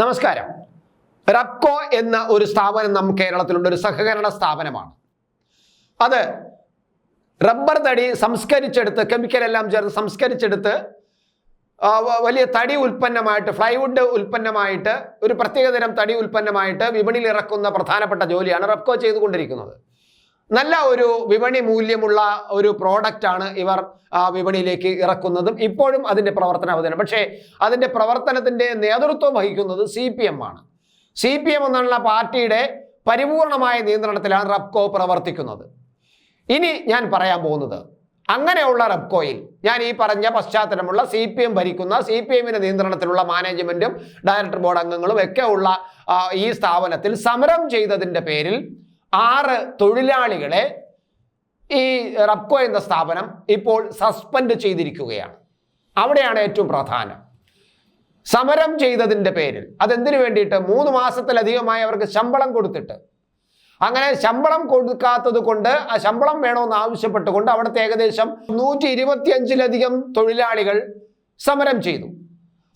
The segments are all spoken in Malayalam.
നമസ്കാരം. റബ്കോ എന്ന ഒരു സ്ഥാപനം നമ്മ കേരളത്തിലുണ്ട്. ഒരു സഹകരണ സ്ഥാപനമാണ്. അത് റബ്ബർ തടി സംസ്കരിച്ചെടുത്ത് കെമിക്കൽ എല്ലാം ചേർത്ത് സംസ്കരിച്ചെടുത്ത് വലിയ തടി ഉൽപ്പന്നമായിട്ട് ഫ്ലൈവുഡ് ഉൽപ്പന്നമായിട്ട് ഒരു പ്രത്യേകതരം തടി ഉൽപ്പന്നമായിട്ട് വിപണിയിൽ ഇറക്കുന്ന പ്രധാനപ്പെട്ട ജോലിയാണ് റബ്കോ ചെയ്തുകൊണ്ടിരിക്കുന്നത്. നല്ല ഒരു വിപണി മൂല്യമുള്ള ഒരു പ്രോഡക്റ്റ് ആണ് ഇവർ വിപണിയിലേക്ക് ഇറക്കുന്നതും ഇപ്പോഴും അതിന്റെ പ്രവർത്തന അവതരണം. പക്ഷേ അതിന്റെ പ്രവർത്തനത്തിന്റെ നേതൃത്വം വഹിക്കുന്നത് സി പി എം ആണ്. സി പി എം എന്നുള്ള പാർട്ടിയുടെ പരിപൂർണമായ നിയന്ത്രണത്തിലാണ് റബ്കോ പ്രവർത്തിക്കുന്നത്. ഇനി ഞാൻ പറയാൻ പോകുന്നത്. അങ്ങനെയുള്ള റബ്കോയിൽ ഞാൻ ഈ പറഞ്ഞ പശ്ചാത്തലമുള്ള സി പി എം ഭരിക്കുന്ന സി പി എമ്മിന്റെ നിയന്ത്രണത്തിലുള്ള മാനേജ്മെന്റും ഡയറക്ടർ ബോർഡ് അംഗങ്ങളും ഒക്കെ ഉള്ള ഈ സ്ഥാപനത്തിൽ സമരം ചെയ്തതിന്റെ പേരിൽ ആറ് തൊഴിലാളികളെ ഈ റബ്കോ എന്ന സ്ഥാപനം ഇപ്പോൾ സസ്പെൻഡ് ചെയ്തിരിക്കുകയാണ്. അവിടെയാണ് ഏറ്റവും പ്രധാനം. സമരം ചെയ്തതിന്റെ പേരിൽ. അതെന്തിനു വേണ്ടിയിട്ട്? മൂന്ന് മാസത്തിലധികമായി അവർക്ക് ശമ്പളം കൊടുത്തിട്ട്. അങ്ങനെ ശമ്പളം കൊടുക്കാത്തത് കൊണ്ട് ആ ശമ്പളം വേണമെന്ന് ആവശ്യപ്പെട്ടുകൊണ്ട് അവിടുത്തെ ഏകദേശം നൂറ്റി ഇരുപത്തിയഞ്ചിലധികം തൊഴിലാളികൾ സമരം ചെയ്തു.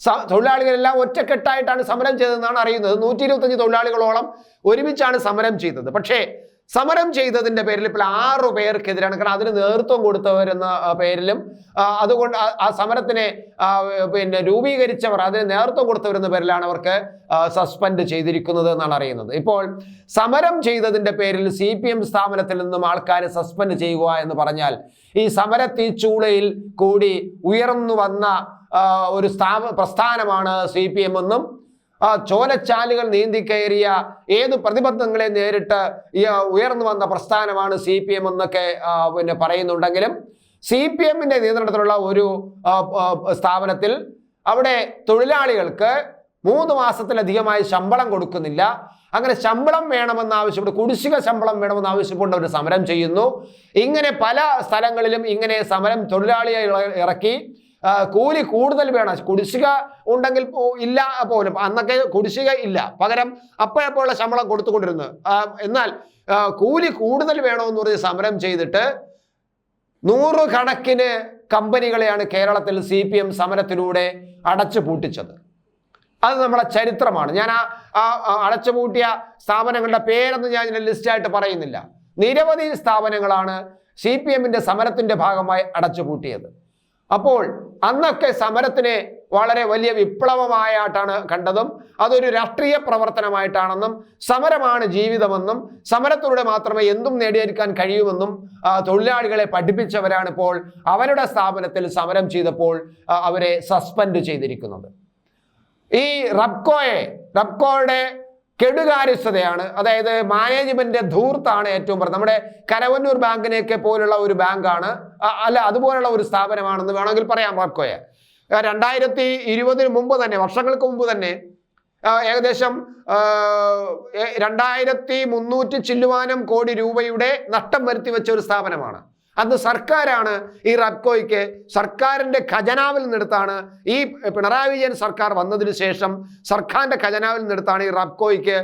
തൊഴിലാളികളെല്ലാം ഒറ്റക്കെട്ടായിട്ടാണ് സമരം ചെയ്തതെന്നാണ് അറിയുന്നത്. നൂറ്റി ഇരുപത്തഞ്ച് തൊഴിലാളികളോളം ഒരുമിച്ചാണ് സമരം ചെയ്തത്. പക്ഷേ സമരം ചെയ്തതിന്റെ പേരിൽ ഇപ്പോൾ ആറു പേർക്കെതിരാണ്. കാരണം അതിന് നേതൃത്വം കൊടുത്തവരെന്ന പേരിലും അതുകൊണ്ട് ആ- സമരത്തിനെ പിന്നെ രൂപീകരിച്ചവർ അതിന് നേതൃത്വം കൊടുത്തവരെന്ന പേരിലാണ് അവർക്ക് സസ്പെൻഡ് ചെയ്തിരിക്കുന്നത് എന്നാണ് അറിയുന്നത്. ഇപ്പോൾ സമരം ചെയ്തതിന്റെ പേരിൽ സി പി എം സ്ഥാപനത്തിൽ നിന്നും ആൾക്കാരെ സസ്പെൻഡ് ചെയ്യുക എന്ന് പറഞ്ഞാൽ ഈ സമര തീച്ചൂളയിൽ കൂടി ഉയർന്നു വന്ന ഒരു സ്ഥാപ പ്രസ്ഥാനമാണ് സി പി എം എന്നും ചോലച്ചാലുകൾ നീന്തി കയറിയ ഏത് പ്രതിബന്ധങ്ങളെ നേരിട്ട് ഉയർന്നു വന്ന പ്രസ്ഥാനമാണ് സി പി എം എന്നൊക്കെ പിന്നെ പറയുന്നുണ്ടെങ്കിലും സി പി എമ്മിന്റെ നിയന്ത്രണത്തിലുള്ള ഒരു സ്ഥാപനത്തിൽ അവിടെ തൊഴിലാളികൾക്ക് മൂന്ന് മാസത്തിലധികമായി ശമ്പളം കൊടുക്കുന്നില്ല. അങ്ങനെ ശമ്പളം വേണമെന്ന് ആവശ്യപ്പെട്ട് കുടിശ്ശിക ശമ്പളം വേണമെന്ന് ആവശ്യപ്പെട്ട് അവർ സമരം ചെയ്യുന്നു. ഇങ്ങനെ പല സ്ഥലങ്ങളിലും ഇങ്ങനെ സമരം തൊഴിലാളിയെ ഇറക്കി കൂലി കൂടുതൽ വേണം. കുടിശ്ശിക ഉണ്ടെങ്കിൽ ഇല്ല പോലും. അന്നൊക്കെ കുടിശ്ശിക ഇല്ല. പകരം അപ്പോഴപ്പോഴുള്ള ശമ്പളം കൊടുത്തുകൊണ്ടിരുന്നു. എന്നാൽ കൂലി കൂടുതൽ വേണമെന്ന് പറഞ്ഞ് സമരം ചെയ്തിട്ട് നൂറുകണക്കിന് കമ്പനികളെയാണ് കേരളത്തിൽ സി പി എം സമരത്തിലൂടെ അടച്ചു പൂട്ടിച്ചത്. അത് നമ്മുടെ ചരിത്രമാണ്. ഞാൻ ആ അടച്ചു പൂട്ടിയ അടച്ചുപൂട്ടിയ സ്ഥാപനങ്ങളുടെ പേരൊന്നും ഞാൻ ഇതിന്റെ ലിസ്റ്റായിട്ട് പറയുന്നില്ല. നിരവധി സ്ഥാപനങ്ങളാണ് സി പി എമ്മിന്റെ സമരത്തിന്റെ ഭാഗമായി അടച്ചുപൂട്ടിയത് അപ്പോൾ അന്നൊക്കെ സമരത്തിനെ വളരെ വലിയ വിപ്ലവമായിട്ടാണ് കണ്ടതും. അതൊരു രാഷ്ട്രീയ പ്രവർത്തനമായിട്ടാണെന്നും സമരമാണ് ജീവിതമെന്നും സമരത്തിലൂടെ മാത്രമേ എന്തും നേടിയെടുക്കാൻ കഴിയുമെന്നും തൊഴിലാളികളെ പഠിപ്പിച്ചവരാണ് ഇപ്പോൾ അവരുടെ സ്ഥാപനത്തിൽ സമരം ചെയ്തപ്പോൾ അവരെ സസ്പെൻഡ് ചെയ്തിരിക്കുന്നത്. ഈ റബ്കോയെ റബ്കോയുടെ കെടുകാര്യസ്ഥതയാണ്. അതായത് മാനേജ്മെന്റ് ധൂർത്താണ് ഏറ്റവും പ്രധാനം. നമ്മുടെ കരവന്നൂർ ബാങ്കിനെയൊക്കെ പോലുള്ള ഒരു ബാങ്കാണ്. അല്ല അതുപോലുള്ള ഒരു സ്ഥാപനമാണെന്ന് വേണമെങ്കിൽ പറയാം റബ്കോയെ രണ്ടായിരത്തി ഇരുപതിന് മുമ്പ് തന്നെ വർഷങ്ങൾക്ക് മുമ്പ് തന്നെ ഏകദേശം രണ്ടായിരത്തി മുന്നൂറ്റി ചില്ലുവാനം കോടി രൂപയുടെ നഷ്ടം വരുത്തി വെച്ച ഒരു സ്ഥാപനമാണ്. അന്ന് സർക്കാരാണ് ഈ റബ്കോയ്ക്ക് സർക്കാരിന്റെ ഖജനാവിൽ നിന്നെടുത്താണ് ഈ പിണറായി വിജയൻ സർക്കാർ വന്നതിന് ശേഷം സർക്കാരിന്റെ ഖജനാവിൽ നിന്നെടുത്താണ് ഈ റബ്കോയ്ക്ക്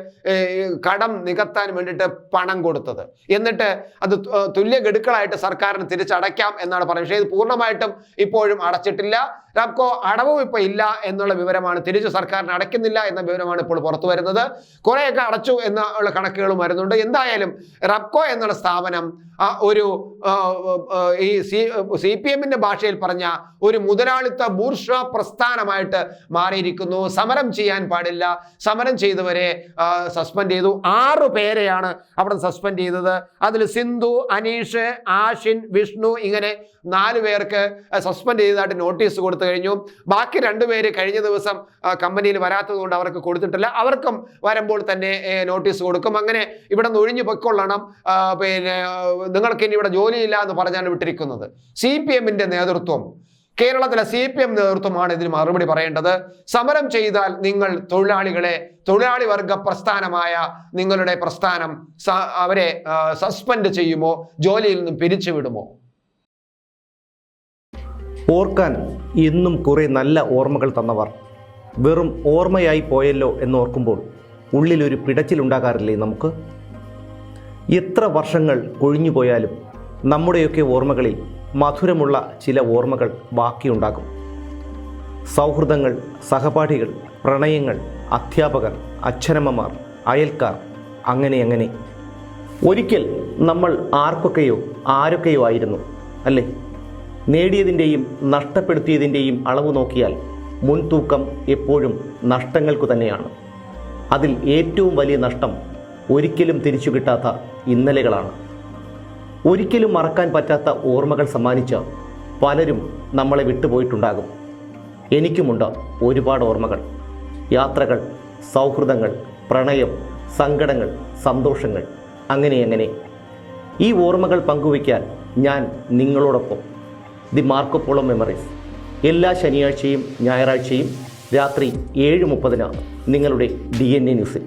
കടം നികത്താൻ വേണ്ടിയിട്ട് പണം കൊടുത്തത്. എന്നിട്ട് അത് തുല്യ ഗഡുക്കളായിട്ട് സർക്കാരിന് തിരിച്ചടയ്ക്കാം എന്നാണ് പറയുന്നത്. പക്ഷേ ഇത് പൂർണമായിട്ടും ഇപ്പോഴും അടച്ചിട്ടില്ല. റബ്കോ അടവും ഇപ്പോൾ ഇല്ല എന്നുള്ള വിവരമാണ് തിരിച്ച് സർക്കാരിന് അടയ്ക്കുന്നില്ല എന്ന വിവരമാണ് ഇപ്പോൾ പുറത്തു വരുന്നത്. കുറേയൊക്കെ അടച്ചു എന്നുള്ള കണക്കുകളും വരുന്നുണ്ട്. എന്തായാലും റബ്കോ എന്നുള്ള സ്ഥാപനം ഒരു ഈ സി സി പി എമ്മിന്റെ ഭാഷയിൽ പറഞ്ഞ ഒരു മുതലാളിത്ത ബൂർഷ പ്രസ്ഥാനമായിട്ട് മാറിയിരിക്കുന്നു. സമരം ചെയ്യാൻ പാടില്ല. സമരം ചെയ്തവരെ സസ്പെൻഡ് ചെയ്തു. ആറു പേരെയാണ് അവിടെ സസ്പെൻഡ് ചെയ്തത്. അതിൽ സിന്ധു അനീഷ് ആഷിൻ വിഷ്ണു ഇങ്ങനെ നാല് പേർക്ക് സസ്പെൻഡ് ചെയ്തതായിട്ട് നോട്ടീസ് കൊടുത്തു കഴിഞ്ഞു. ബാക്കി രണ്ടുപേര് കഴിഞ്ഞ ദിവസം കമ്പനിയിൽ വരാത്തത് കൊണ്ട് അവർക്ക് കൊടുത്തിട്ടില്ല. അവർക്കും വരുമ്പോൾ തന്നെ നോട്ടീസ് കൊടുക്കും. അങ്ങനെ ഇവിടെ നിന്ന് ഒഴിഞ്ഞു പൊയ്ക്കൊള്ളണം. പിന്നെ നിങ്ങൾക്ക് ഇനി ഇവിടെ ജോലിയില്ല എന്ന് പറഞ്ഞാണ് വിട്ടിരിക്കുന്നത്. സി പി എമ്മിന്റെ നേതൃത്വം കേരളത്തിലെ സി പി എം നേതൃത്വമാണ് ഇതിന് മറുപടി പറയേണ്ടത്. സമരം ചെയ്താൽ നിങ്ങൾ തൊഴിലാളികളെ തൊഴിലാളി വർഗ പ്രസ്ഥാനമായ നിങ്ങളുടെ പ്രസ്ഥാനം അവരെ സസ്പെൻഡ് ചെയ്യുമോ? ജോലിയിൽ നിന്നും പിരിച്ചുവിടുമോ ഓർക്കാൻ ഇന്നും കുറെ നല്ല ഓർമ്മകൾ തന്നവർ. വെറും ഓർമ്മയായി പോയല്ലോ എന്ന് എന്നോർക്കുമ്പോൾ ഉള്ളിലൊരു പിടച്ചിലുണ്ടാകാറില്ലേ നമുക്ക്? എത്ര വർഷങ്ങൾ കൊഴിഞ്ഞു പോയാലും നമ്മുടെയൊക്കെ ഓർമ്മകളിൽ മധുരമുള്ള ചില ഓർമ്മകൾ ബാക്കിയുണ്ടാകും. സൗഹൃദങ്ങൾ സഹപാഠികൾ പ്രണയങ്ങൾ അധ്യാപകർ അച്ഛനമ്മമാർ അയൽക്കാർ അങ്ങനെ അങ്ങനെ. ഒരിക്കൽ നമ്മൾ ആർക്കൊക്കെയോ ആരൊക്കെയോ ആയിരുന്നു അല്ലേ? നേടിയതിന്റെയും നഷ്ടപ്പെടുത്തിയതിന്റെയും അളവ് നോക്കിയാൽ മുൻതൂക്കം എപ്പോഴും നഷ്ടങ്ങൾക്കു തന്നെയാണ്. അതിൽ ഏറ്റവും വലിയ നഷ്ടം ഒരിക്കലും തിരിച്ചു കിട്ടാത്ത ഇന്നലെകളാണ്. ഒരിക്കലും മറക്കാൻ പറ്റാത്ത ഓർമ്മകൾ സമ്മാനിച്ച പലരും നമ്മളെ വിട്ടുപോയിട്ടുണ്ടാകും. എനിക്കുമുണ്ട് ഒരുപാട് ഓർമ്മകൾ. യാത്രകൾ സൗഹൃദങ്ങൾ പ്രണയം സങ്കടങ്ങൾ സന്തോഷങ്ങൾ അങ്ങനെ അങ്ങനെ. ഈ ഓർമ്മകൾ പങ്കുവയ്ക്കാൻ ഞാൻ നിങ്ങളോടൊപ്പം. The Marco Polo memories. എല്ലാ ശനിയാഴ്ചയും ഞായറാഴ്ചയും രാത്രി ഏഴ് മുപ്പതിനാണ് നിങ്ങളുടെ ഡി എൻ എ ന്യൂസിൽ.